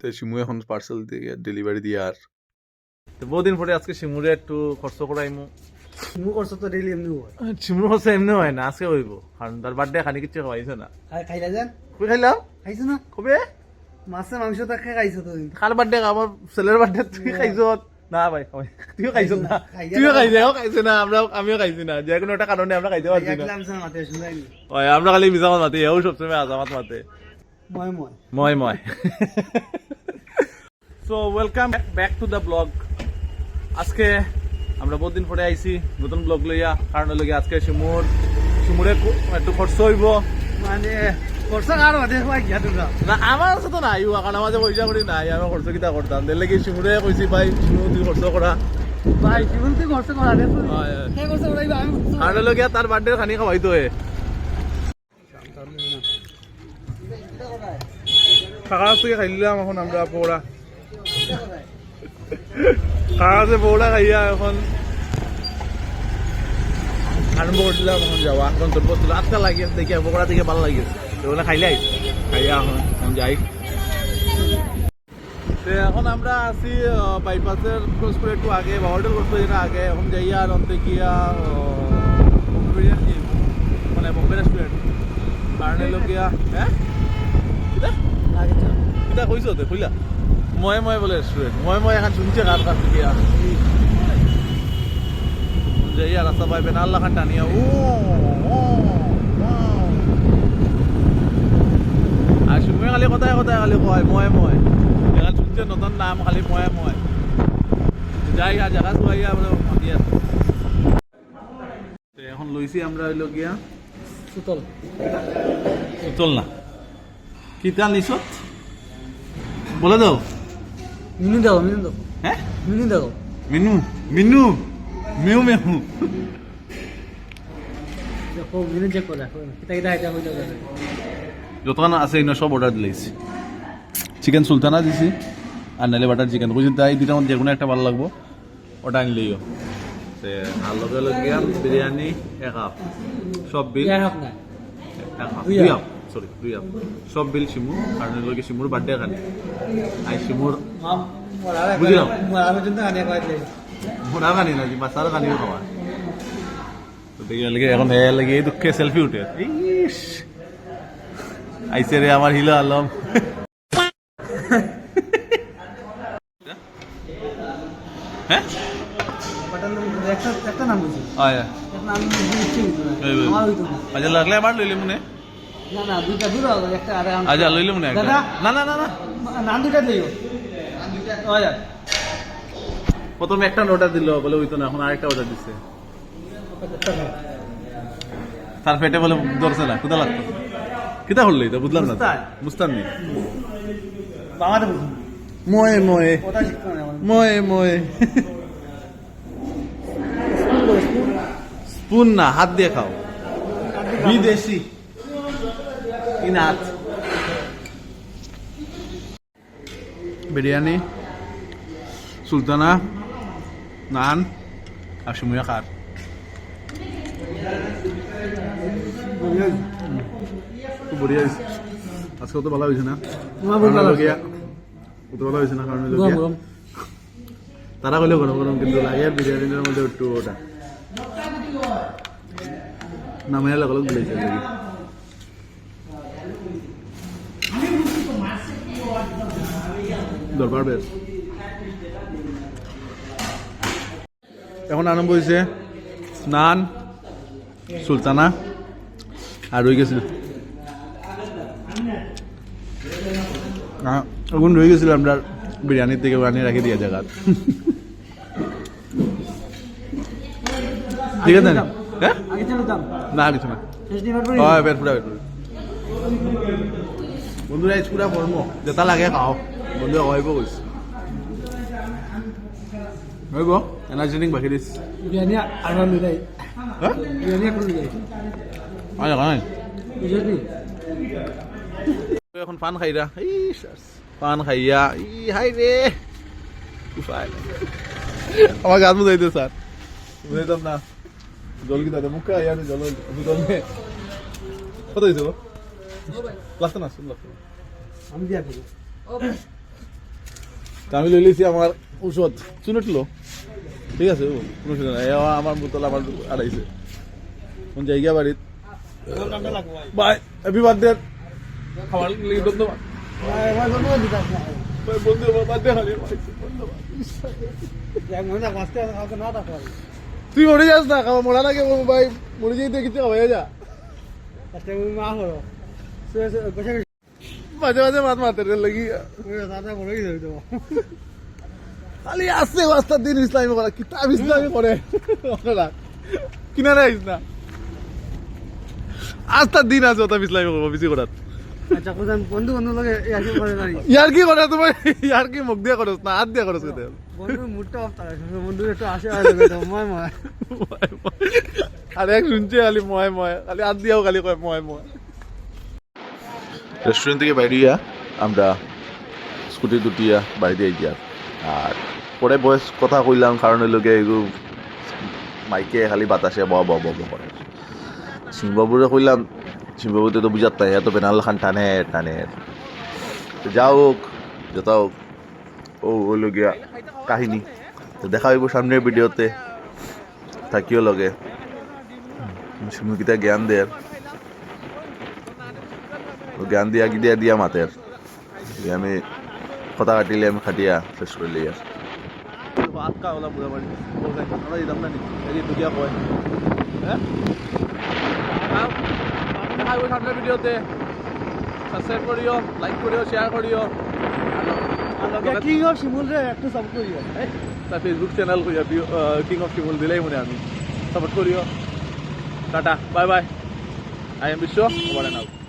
তো শিমু এখন পার্সেল দিয়ে ডেলিভারি দিয়ে আর। তো বহুদিন পরে আজকে শিমুরে একটু খরচ করাইমু মু করছ তো ডেইলি এমনি হয়। শিমুর খরচ এমনি হয় না আজকে হইব। কারণ তার বার্থডে খানি কিছু খাওয়াইছে না। খাইলা যান কই খাইলাম খাইছো না? কবে? মাছে মাংস তাকে খাইছো তো কার বার্থডে আমার ছেলের বার্থডে তুই খাইছ? না ভাই তুইও খাইছ না। তুইও। খাইছে ও খাইছে না আমরা আমিও খাইছি না। যে কোনো একটা কারণে আমরা খাইতে পারছি না। আমরা খালি মিজামাত মাতি এও সবসময় আজামাত মাতে। মই so welcome back to the blog আজকে আমরা বহুদিন পরে আইছি নতুন ব্লগ লইয়া কারণ লগে আজকে শিমুর শিমুরে একটু খরচ হইব। মানে না আমার আছে তো নাই কারণ আমার যে পয়সা করি নাই আমি খরচ কিটা করতাম? দের লাগি শিমুরে কইছি ভাই শিমু তুই খরচ করা ভাই জীবন তুই করছ করা দে। কে তার বার্থডে খানি খাওয়াইতো হে কাকা থেকে খাইলাম এখন আমরা পৌড়া কাকাতে পৌড়া খাইয়া এখন। আরম্ভ করছিলাম এখন যাওয়া গন্তব্য ছিল আজকাল লাগি আছে দেখি পকোড়া থেকে ভালো লাগিছে তো ওগুলো খাইলে খাইয়া এখন এখন যাই। এখন আমরা আছি বাইপাসের ক্রস করে একটু আগে বা হোটেল ক্রস করে আগে। এখন যাইয়া আর অন্তে গিয়া মানে বোম্বে রেস্টুরেন্ট কারণ এলো গিয়া হ্যাঁ আগে চল তো খুইলা মই মই বলে রেস্টুরেন্ট মই মই এখন শুনছে কার কাছ থেকে আর যাইয়া রাস্তা পাইবেন আল্লাহ খান টানিয়া ও ও, আর শুনবে খালি কথাই কথাই খালি কয় মই মই এখন শুনছে নতুন নাম খালি মই মই যাই আর জায়গা চুয়াইয়া আমরা এখন লইছি আমরা হইল গিয়া। সুতল। চল না? কি তাল নিছত বলে দাও। মিনি দাও মিনি দাও হ্যাঁ? মিনি দাও মিনু মিনু মিউ মেহু কিতা কিতা যতক্ষণ আছে ইনো সব অর্ডার দিলাইছি চিকেন সুলতানা দিছি আর নাইলে বাটার চিকেন বুঝি তাই মধ্যে যে কোনো একটা ভালো লাগবো। ওটা আনলেইও তে আর লগে লগে বিরিয়ানি এক হাফ। সব বিল ইয়ার হক না। এক হাফ। দুই হাফ। সরি দুই হাফ সব বিল শিমু আর লগে শিমুর বার্থডে খালি আই শিমুর বুঝলাম। কইলে মোটা না কি বাচ্চার কানিও খাওয়া তো দেখি লাগে এখন এ লাগে এই দুঃখে সেলফি উঠে। ইস আইসে রে আমার হিলো আলম। হ্যাঁ একটা নাম আয়া একটা নাম। আমার হইতো লাগলে আমার লইলে মনে আচ্ছা লইলে একটা। দাদা। না না না না। নাম দুইটা আয়া প্রথমে একটা অর্ডার দিল বলে হইতো না এখন আরেকটা অর্ডার দিচ্ছে তার পেটে বলে ধরছে না কোথা লাগতো। কিতা হল এটা বুঝলাম না তো। বাংলাতে বুঝুন ময়ে ময়ে। ময়ে ময়ে। স্পুন না হাত দিয়ে খাও। বিদেশি। ইনাথ বিরিয়ানি সুলতানা নান আর সুমিয়া খার বড়িয়া আজকে তো ভালো হয়েছে না? তোমার ভালো হয়েছে। না? কারণ তারা কইলে গরম গরম কিন্তু লাগে বিরিয়ানির মধ্যে একটু ওটা নামে লগ লগ দিলেছে লাগি দরবার বেশ। এখন আরম্ভ হয়েছে স্নান, সুলতানা, আর রয়ে গেছিল। এখন রয়ে গেছিল আমরা বিরিয়ানির থেকে বানিয়ে রাখি দিয়ে জায়গা। ঠিক আছে না? হ্যাঁ? না, কিছু না। শেষ দিবার হয় পেট পুরা পেট পুরা বন্ধুরা পুরা কর্ম যেটা লাগে খাও। বন্ধুরা হইব কইছে হইব এনার্জি ড্রিঙ্ক বাকি দিস বিরিয়ানি আর মিলাই। হ্যাঁ বিরিয়ানি এখন মিলাই এখন পান খাইরা ইস পান খাইয়া ই হাই রে উফাই। আমার গাছ বুঝাইতে স্যার বুঝাইতাম না। জল কি দাদা মুখে আইয়া জল জল নে কত হয়েছে গো লাগতো না শুন লাগতো আমি দিয়া দেবো আমি লই লিছি আমার ঔষধ। চুনটলো ঠিক আছে আমার বোতল আমার আড়াইছে। কোন জায়গা বাড়িত? বাই হ্যাপি বার্থডে খাবার লিগে ধন্যবাদ তুই মরে যাস না, খাবার মরা লাগে ভাই মরে যাইতে কিছু হয়ে যা। মাঝে মাঝে মাত মাতে রে লাগি। খালি আসছে রাস্তার দিন ইসলামী করা কিতাব ইসলামী করে ওরা কিনারে আইস না। আস্তার দিন আছে ওটা ইসলামী করব বেশি করার আচ্ছা ইয়ার কি করে তোমার ইয়ার কি মুখ দিয়ে করস না হাত দিয়ে করস কেটে আর এক শুনছে খালি ময় ময় খালি হাত দিয়েও খালি কয় ময় ময় রেস্টুরেন্ট থেকে বাইরে গিয়া আমরা স্কুটি দুটিয়া দিয়ে গিয়া। আর পরে বয়স কথা কইলাম, কারণ লোকে এগু মাইকে খালি বাতাসে ব ব ব করে। সিংবাবুরে কইলাম সিংবাবুতে তো বুঝাত তাই এত পেনাল খান টানে টানে। যা হোক যত হোক। ও হইল গিয়া কাহিনী। তো দেখা হইব সামনের ভিডিওতে। থাকিও লগে। সিমুকিতা জ্ঞান দেয় জ্ঞান দিয়া কি দিয়া দিয়া মাতের। আমি কথা কাটিলে আমি খাটিয়া শেষ করলে আর আটকা ওলা বুড়া বাড়ি আমরা দিতাম না এই দুটিয়া কয় হ্যাঁ সামনের ভিডিওতে সাবস্ক্রাইব করিও লাইক করিও শেয়ার করিও কিং অফ শিমুল রে একটু সাপোর্ট করিও তার Facebook channel king of Shimul দিলেই মনে আমি। সাপোর্ট করিও tata bye bye. I am Biswa over out